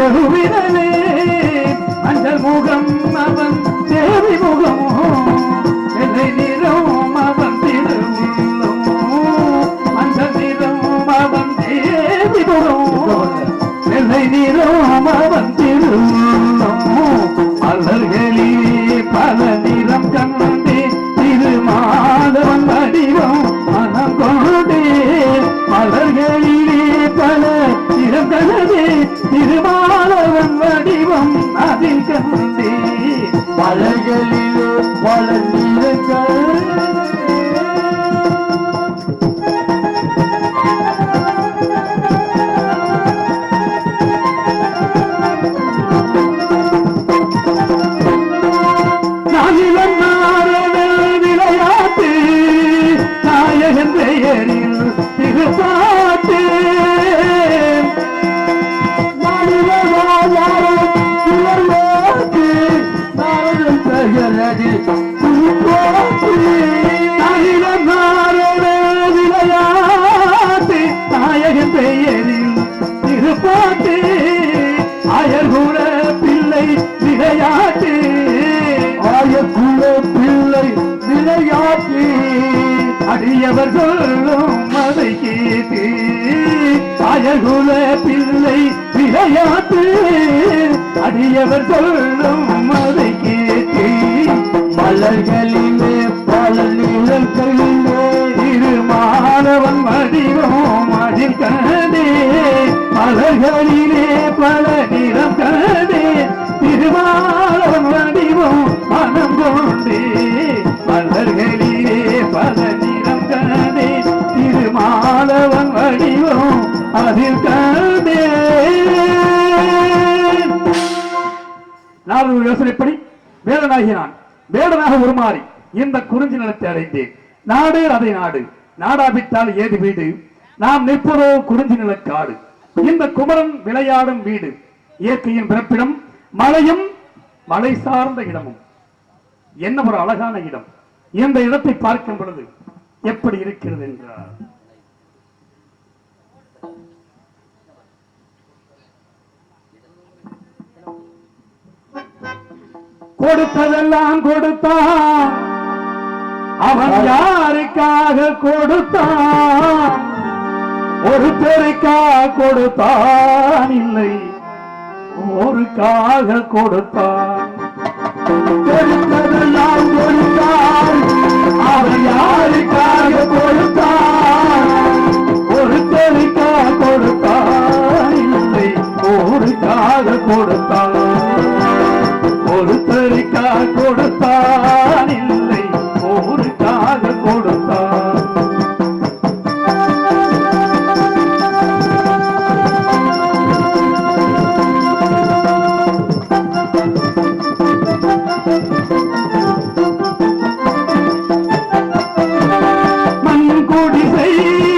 செருவினவே வடிவம் அதில் வளர்ந்து விளையாட்டு. ஆயக்குல பிள்ளை விளையாட்டி அடியவர் சொல்லும் அதை கேட்டு. அழகுல பிள்ளை விளையாட்டு. அடியவர் சொல்லும் அதை கேட்டு. மலர்களிலே பல நிறங்களிலே இரு மாணவன் வடிவம் அதில் கண்டே மலர்களிலே பல கண்டே திருமாலவன் வடிவம் மனம் கொண்டு மலர்களிலே பல நிறம் கண்டே திருமாலவன் வடிவம் அதில் கண்டே. நாரது யோசனைப்படி வேடனாகி நான் வேடனாக உருமாறி இந்த குறிஞ்சி நிலத்தை அடைந்தேன். நாடு அதை நாடு நாடாபித்தால் ஏது வீடு? நாம் நிற்பதோ குறிஞ்சி நிலக்காடு. இந்த குமரன் விளையாடும் வீடு இயற்கையின் பிறப்பிடம் மலையும் மலை சார்ந்த இடமும். என்ன ஒரு அழகான இடம். இந்த இடத்தை பார்க்கும் பொழுது எப்படி இருக்கிறது என்றார் கொடுத்ததெல்லாம் கொடுத்தான் அவன் யாருக்காக கொடுத்தான் ஒருத்தருக்காக கொடுத்தான் இல்லை. ஒருக்காக கொடுத்தான் கொடுத்ததெல்லாம் கொடுத்தான் அவன் யாருக்காக கொடுத்தான் ஒருத்தருக்காக கொடுத்தான் இல்லை ஒருக்காக கொடுத்தான் மண்குடிசை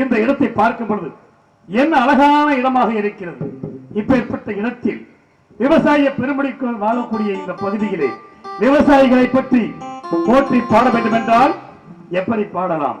இந்த இடத்தை பார்க்கும் பொழுது என்ன அழகான இடமாக இருக்கிறது. இப்பேற்பட்ட இடத்தில் விவசாய பெருமடிக்கு வாழக்கூடிய இந்த பகுதியிலே விவசாயிகளை பற்றி போற்றி பாட வேண்டும் என்றால் எப்படி பாடலாம்?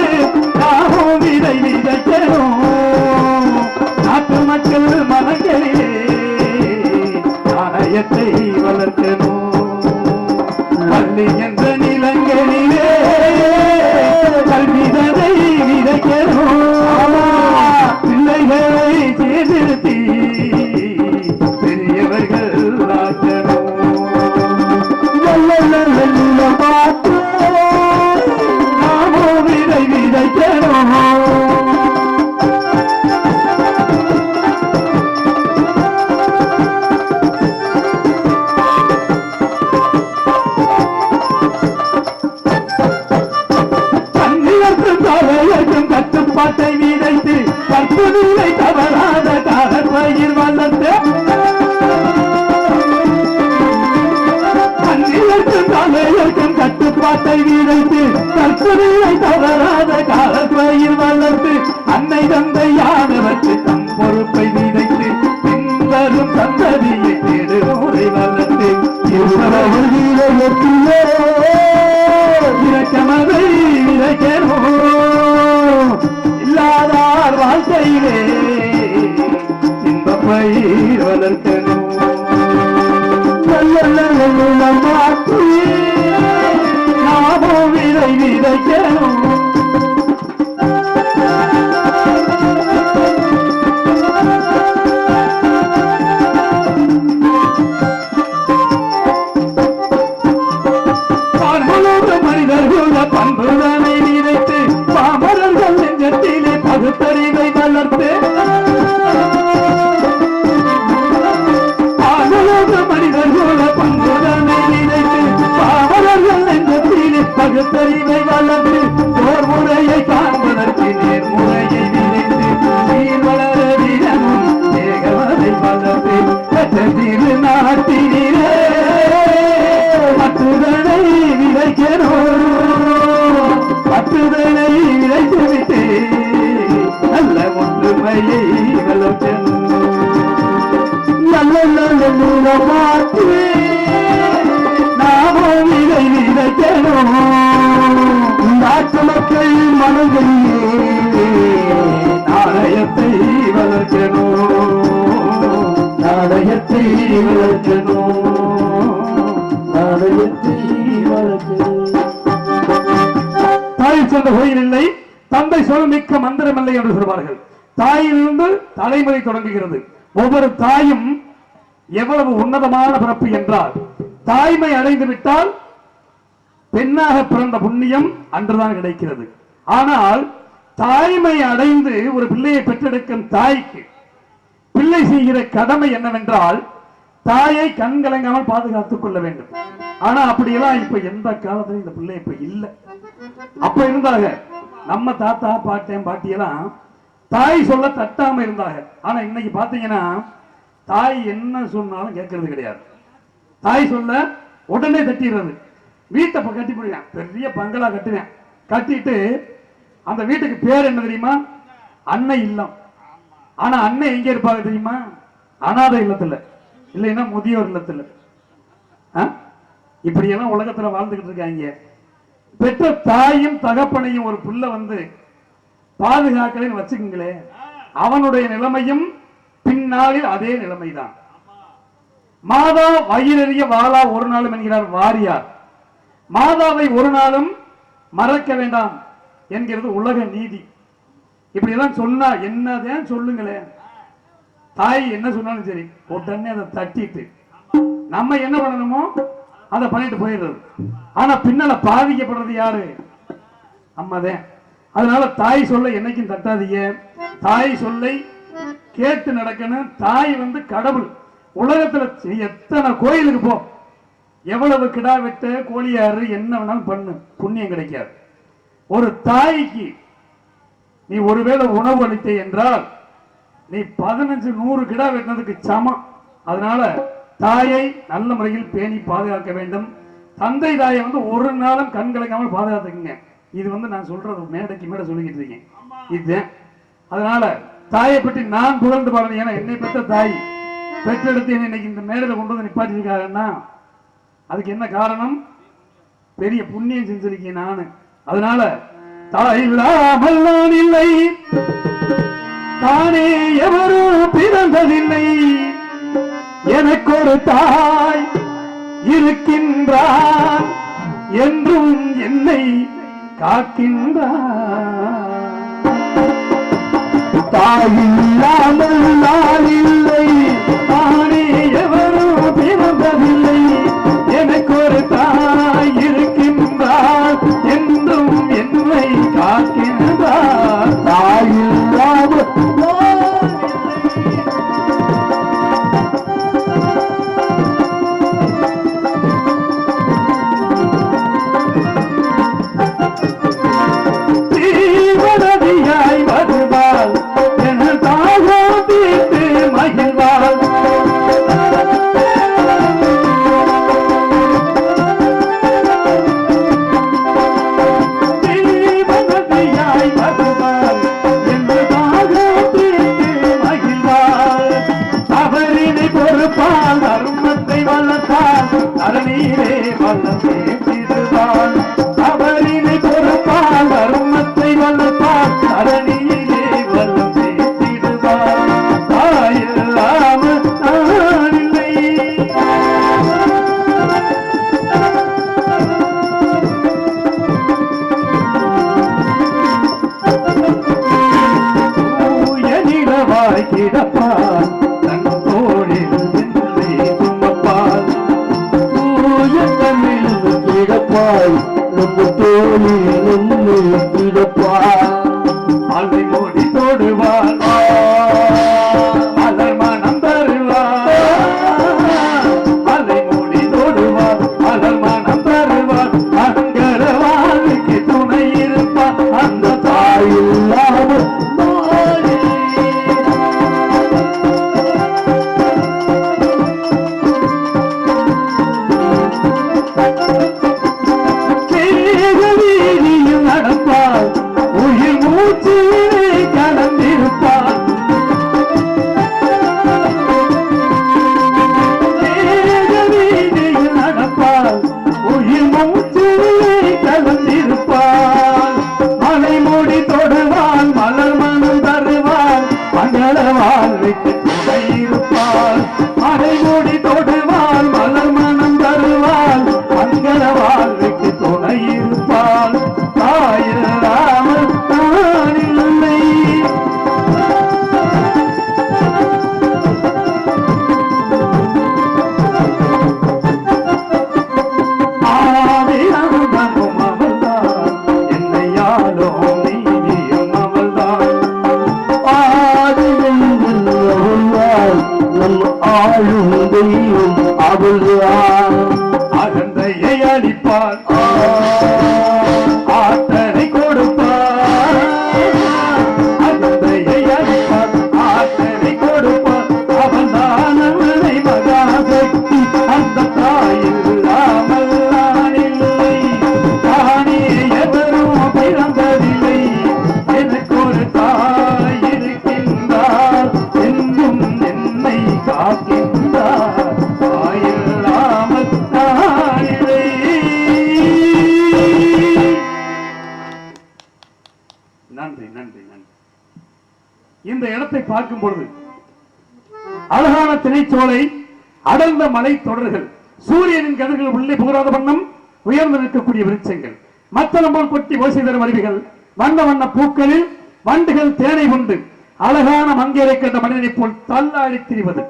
நாமும் விதை விதைக்கணும். நாட்டு மக்கள் மனங்களிலே நாணயத்தை வளர்க்கணும். பள்ளி என்ற நிலங்களிலே கல்விதனை விதைக்கணும். பிள்ளைகளை சீர்திருத்தி பெரியவர்கள் ஆக்கணும். பார்த்து நாமும் விதை விதைக்கணும் நாட்டு மக்கள் நாணயத்தை வளர்க்கணும். நாணயத்தை வளர்க்கணும். நாணயத்தை வளர்க்கணும். தாய் சொந்த கோயில் இல்லை தந்தை சொல் மிக்க என்று சொல்வார்கள். தாயிலிருந்து தலைமுறை தொடங்குகிறது. ஒவ்வொரு தாயும் எவ்வளவு உன்னதமான பிறப்பு என்றால் தாய்மை அடைந்து விட்டால் பெண்ணாக பிறந்த புண்ணியம் அன்றுதான் கிடைக்கிறது. ஆனால் தாய்மை அடைந்து ஒரு பிள்ளையை பெற்றெடுக்கும் தாய்க்கு பிள்ளை செய்கிற கடமை என்னவென்றால் தாயை கண் கலங்காமல் பாதுகாத்துக் கொள்ள வேண்டும். ஆனா அப்படியெல்லாம் இப்ப எந்த காலத்திலும் இந்த பிள்ளை இப்ப இல்லை. அப்ப இருந்தாங்க நம்ம தாத்தா பாட்டன் பாட்டியெல்லாம் தாய் சொல்ல தட்டாம இருந்தாங்க ஆனா இன்னைக்கு பாத்தீங்கன்னா தாய் என்ன சொன்னாலும் கேட்கறது கிடையாது. தாய் சொல்ல உடனே தட்டிடுறது வீட்டை கட்டி போடுவேன். பெரிய பங்களா கட்டுவேன். கட்டிட்டு அந்த வீட்டுக்கு பேர் என்ன தெரியுமா? அன்னை இல்லம். ஆனா அன்னை எங்க இருப்பாங்க தெரியுமா? அனாதை இல்லத்துல. இல்லைன்னா முதியோர் இல்லத்துல. ஆ? இப்படியெல்லாம் உலகத்துல வாழ்ந்துகிட்டு இருக்காங்க. பெற்ற தாயும் தகப்பனையும் ஒரு புள்ள வந்து பாதுகாக்கலைன்னு வச்சுக்கோங்களேன். அவனுடைய நிலைமையும் இந்நாளில் அதே நிலைமைதான். மாதா வயிறறிய வாழா ஒரு நாளும் என்கிறார் வாரியார். மாதாவை ஒரு நாளும் மறக்க வேண்டாம் என்கிறது உலக நீதி. இப்படி எல்லாம் சொன்னா என்னதான் சொல்லுங்களேன். தாய் என்ன சொன்னாலும் சரி உடனே அதை தட்டிட்டு நம்ம என்ன பண்ணணுமோ அதை பண்ணிட்டு போயிடுறது. ஆனா பின்னால பாதிக்கப்படுறது யாரு? அம்மாதான். அதனால தாய் சொல்ல என்னைக்கும் தட்டாதீங்க. தாய் சொல்லை கேட்டு நடக்கணும் தாய் வந்து கடவுள். உலகத்துல எத்தனை கோயிலுக்கு போ. எவ்வளவு கிடா வெட்ட கோழியாறு என்ன வேணாலும் பண்ணு. புண்ணியம் கிடைக்காது. ஒரு தாய்க்கு நீ ஒருவேளை உணவு அளித்த என்றால் நீ பதினஞ்சு நூறு கிடா வெட்டினதுக்கு சமம். அதனால தாயை நல்ல முறையில் பேணி பாதுகாக்க வேண்டும். தந்தை தாயை வந்து ஒரு நாளும் கண் கலங்காமல் பாதுகாத்துக்குங்க. இது வந்து நான் சொல்றது மேடைக்கு மேடை சொல்லிக்கிட்டு இருக்கேன். இதுதான் அதனால தாயை பற்றி நான் புகழ்ந்து பாருங்க ஏன்னா என்னை பெற்ற தாய். பெற்றெடுத்து என்னை இன்னைக்கு இந்த மேடையில் கொண்டு வந்து நிப்பாட்டிருக்காங்கன்னா அதுக்கு என்ன காரணம்? பெரிய புண்ணியம் செஞ்சிருக்கேன் நானு. அதனால தாய் இல்லாமல் நான் இல்லை. தானே எவரும் பிறந்ததில்லை. எனக்கு ஒரு தாய் இருக்கின்றான். என்றும் என்னை காக்கின்றான். தாயில்லாமல் நான் இல்லை. தருமத்தை வளர்த்தால் அரணீரே வளர்த்த Thank you. கொட்டி ஓசை தரும் அருவிகள் வண்ண வண்ண பூக்களில் வண்டுகள் தேனை உண்டு. அழகான மங்கையரை கண்ட மனிதனை போல் தள்ளாடி திரிவது.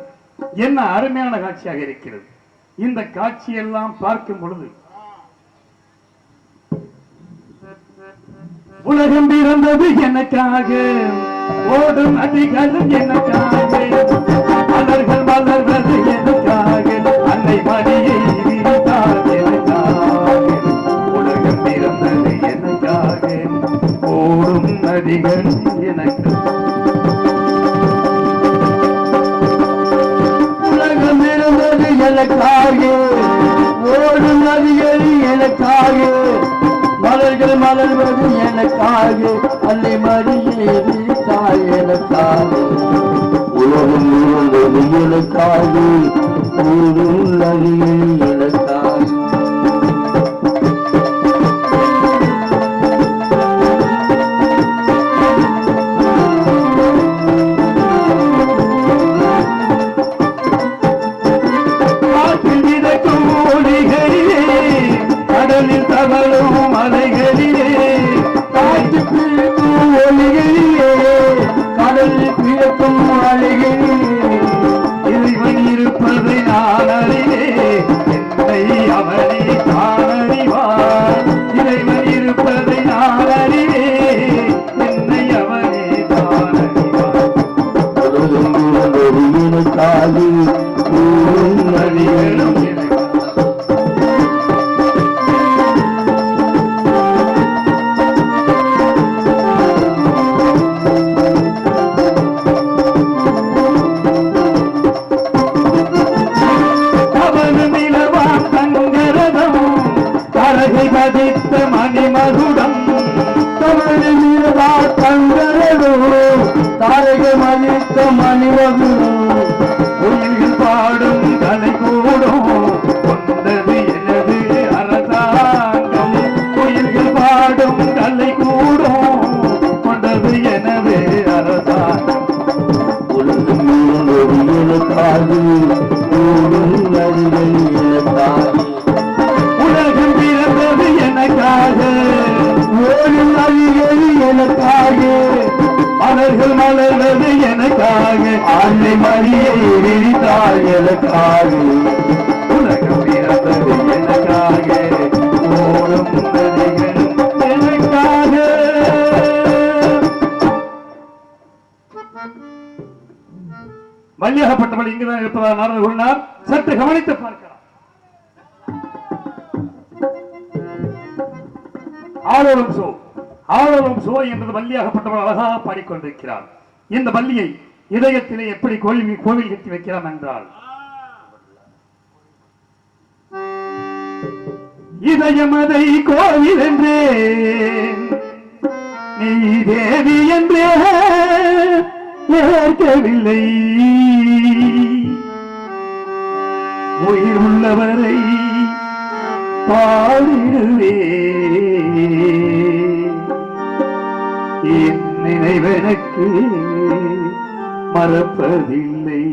என்ன அருமையான காட்சியாக இருக்கிறது. இந்த காட்சியெல்லாம் பார்க்கும் பொழுது உலகம் பிறந்தது எனக்காக. ஓடும் அதிகாரம் எனக்காக. மலர்கள் மலர்வது எனக்காக ஓடும் எனக்கு உலகம் இருந்தது எனக்காக ஓடும் நதிகள் எனக்காக மலர்கள் மலர்வது எனக்காக அல்லை மறியே தாய் எனக்காக உலகம் இருந்தது எனக்காக ஓடும் நதிகள் வள்ளியாகப்பட்டவள் இங்குதான் இருப்பதாக நாரதர் கூறினார் சற்று கவனித்து பார்க்கலாம் ஆலோலம் சோ ஆலோலம் சோ என்பது வள்ளியாகப்பட்டவள் அழகாக பாடிக்கொண்டிருக்கிறார் இந்த வள்ளியை இதயத்திலே எப்படி கோவில் கோவில் கட்டி வைக்கலாம் என்றால் இதயமதை கோவில் என்றே நீ தேவி என்றே ஏற்கவில்லை உயிர் உள்ளவரை பாடிடுவே. என் நினைவெனக்கு மறப்பதில்லை.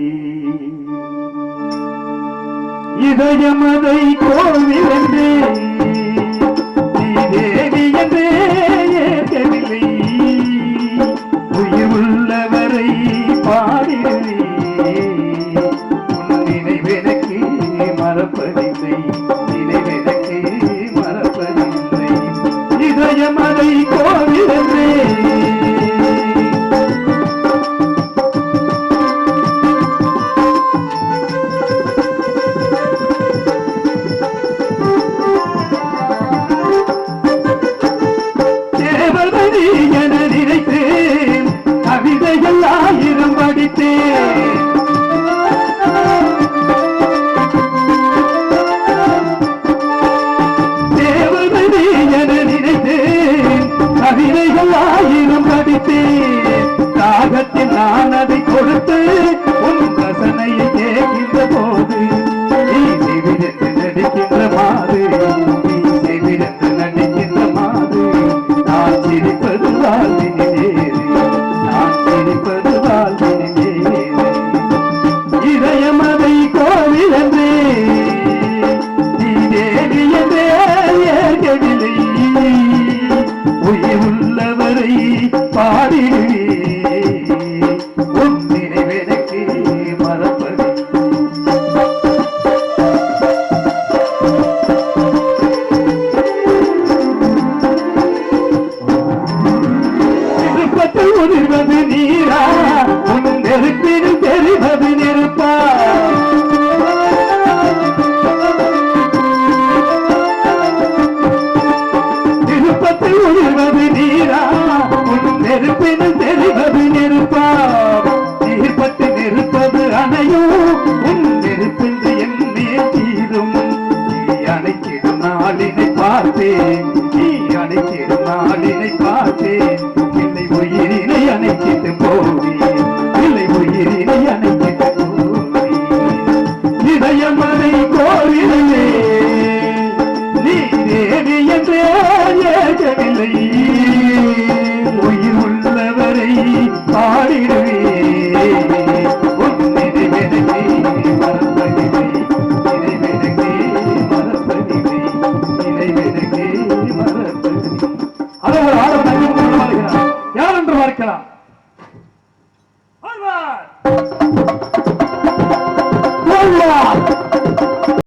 இதயமதை கோவில் பார்த்தேன் நீ அணைக்கிடும் நாளினை பார்த்தேன் என்னை